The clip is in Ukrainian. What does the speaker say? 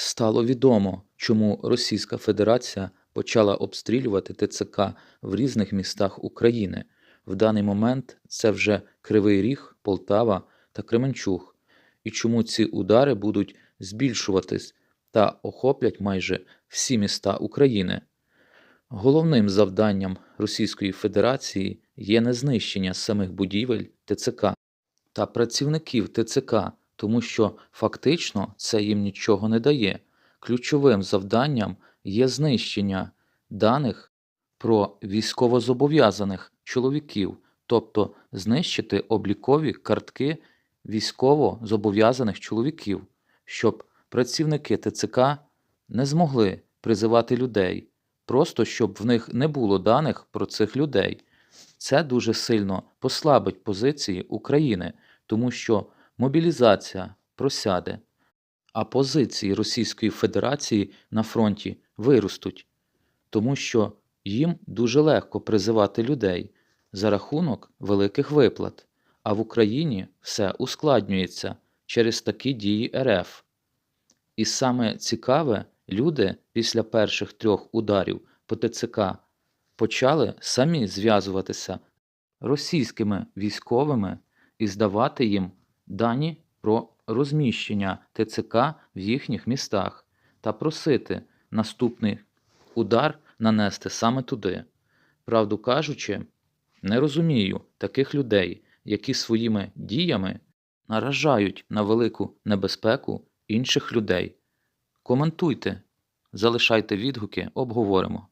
Стало відомо, чому Російська Федерація почала обстрілювати ТЦК в різних містах України. В даний момент це вже Кривий Ріг, Полтава та Кременчуг. І чому ці удари будуть збільшуватись та охоплять майже всі міста України. Головним завданням Російської Федерації є не знищення самих будівель ТЦК та працівників ТЦК, тому що фактично це їм нічого не дає. Ключовим завданням є знищення даних про військовозобов'язаних чоловіків, тобто знищити облікові картки військовозобов'язаних чоловіків, щоб працівники ТЦК не змогли призивати людей, просто щоб в них не було даних про цих людей. Це дуже сильно послабить позиції України, тому що мобілізація просяде, а позиції Російської Федерації на фронті виростуть, тому що їм дуже легко призивати людей за рахунок великих виплат, а в Україні все ускладнюється через такі дії РФ. І саме цікаве, люди після перших трьох ударів по ТЦК почали самі зв'язуватися російськими військовими і здавати їм дані про розміщення ТЦК в їхніх містах та просити наступний удар нанести саме туди. Правду кажучи, не розумію таких людей, які своїми діями наражають на велику небезпеку інших людей. Коментуйте, залишайте відгуки, обговоримо.